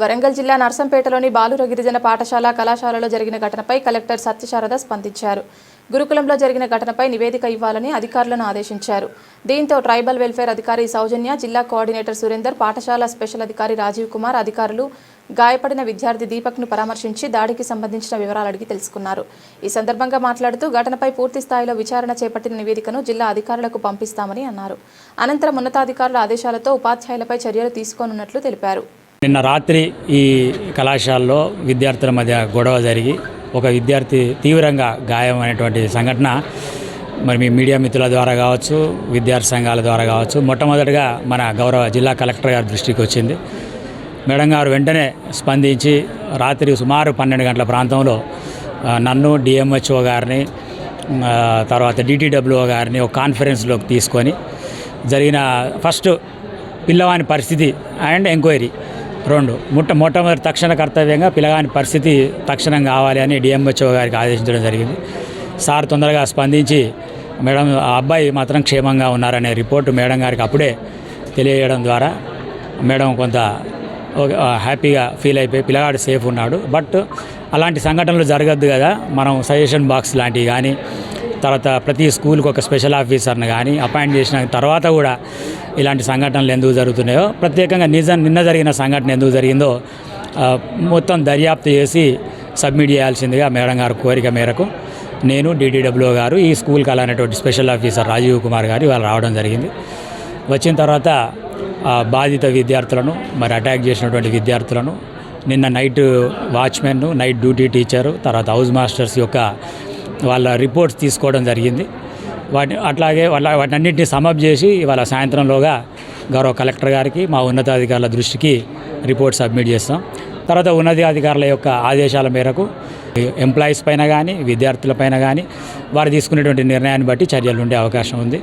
వరంగల్ జిల్లా నర్సంపేటలోని బాలుర గిరిజన పాఠశాల కళాశాలలో జరిగిన ఘటనపై కలెక్టర్ సత్యశారద స్పందించారు. గురుకులంలో జరిగిన ఘటనపై నివేదిక ఇవ్వాలని అధికారులను ఆదేశించారు. దీంతో ట్రైబల్ వెల్ఫేర్ అధికారి సౌజన్య జిల్లా కోఆర్డినేటర్ సురేందర్ పాఠశాల స్పెషల్ అధికారి రాజీవ్ కుమార్ అధికారులు గాయపడిన విద్యార్థి దీపక్ను పరామర్శించి దాడికి సంబంధించిన వివరాలు అడిగి తెలుసుకున్నారు. ఈ సందర్భంగా మాట్లాడుతూ ఘటనపై పూర్తి స్థాయిలో విచారణ చేపట్టిన నివేదికను జిల్లా అధికారులకు పంపిస్తామని అన్నారు. అనంతరం ఉన్నతాధికారుల ఆదేశాలతో ఉపాధ్యాయులపై చర్యలు తీసుకోనున్నట్లు తెలిపారు. నిన్న రాత్రి ఈ కళాశాలలో విద్యార్థుల మధ్య గొడవ జరిగి ఒక విద్యార్థి తీవ్రంగా గాయం అనేటువంటి సంఘటన మరి మీ మీడియా మిత్రుల ద్వారా కావచ్చు విద్యార్థి సంఘాల ద్వారా కావచ్చు మొట్టమొదటిగా మన గౌరవ జిల్లా కలెక్టర్ గారి దృష్టికి వచ్చింది. మేడం గారు వెంటనే స్పందించి రాత్రి సుమారు పన్నెండు గంటల ప్రాంతంలో నన్ను డిఎంహెచ్ఓ గారిని తర్వాత డిటిడబ్ల్యూఓ గారిని ఒక కాన్ఫరెన్స్లోకి తీసుకొని జరిగిన ఫస్ట్ పిల్లవాని పరిస్థితి అండ్ ఎంక్వైరీ రెండు. ముట్ట మొట్టమొదటి తక్షణ కర్తవ్యంగా పిల్లగాని పరిస్థితి తక్షణం కావాలి అని డిఎంహెచ్ఓ గారికి ఆదేశించడం జరిగింది. సార్ తొందరగా స్పందించి మేడం ఆ అబ్బాయి మాత్రం క్షేమంగా ఉన్నారనే రిపోర్టు మేడం గారికి అప్పుడే తెలియజేయడం ద్వారా మేడం కొంత హ్యాపీగా ఫీల్ అయిపోయి పిల్లగాడు సేఫ్ ఉన్నాడు. బట్ అలాంటి సంఘటనలు జరగద్దు కదా. మనం సజెషన్ బాక్స్ లాంటివి కానీ తర్వాత ప్రతి స్కూల్కి ఒక స్పెషల్ ఆఫీసర్ని కానీ అపాయింట్ చేసిన తర్వాత కూడా ఇలాంటి సంఘటనలు ఎందుకు జరుగుతున్నాయో ప్రత్యేకంగా నిజం నిన్న జరిగిన సంఘటన ఎందుకు జరిగిందో మొత్తం దర్యాప్తు చేసి సబ్మిట్ చేయాల్సిందిగా మేడం గారి కోరిక మేరకు నేను డీడీడబ్ల్యూ గారు ఈ స్కూల్కి అలానేటువంటి స్పెషల్ ఆఫీసర్ రాజీవ్ కుమార్ గారు వాళ్ళు రావడం జరిగింది. వచ్చిన తర్వాత బాధిత విద్యార్థులను మరి అటాక్ చేసినటువంటి విద్యార్థులను నిన్న night watchman night duty teacher తర్వాత హౌస్ మాస్టర్స్ యొక్క వాళ్ళ రిపోర్ట్స్ తీసుకోవడం జరిగింది. వాటి అట్లాగే వాళ్ళ వాటన్నింటినీ సమప్ చేసి ఇవాళ సాయంత్రంలోగా గౌరవ కలెక్టర్ గారికి మా ఉన్నతాధికారుల దృష్టికి రిపోర్ట్ సబ్మిట్ చేస్తాం. తర్వాత ఉన్నతాధికారుల యొక్క ఆదేశాల మేరకు ఎంప్లాయీస్ పైన కానీ విద్యార్థుల పైన కానీ వారు తీసుకునేటువంటి నిర్ణయాన్ని బట్టి చర్యలు ఉండే అవకాశం ఉంది.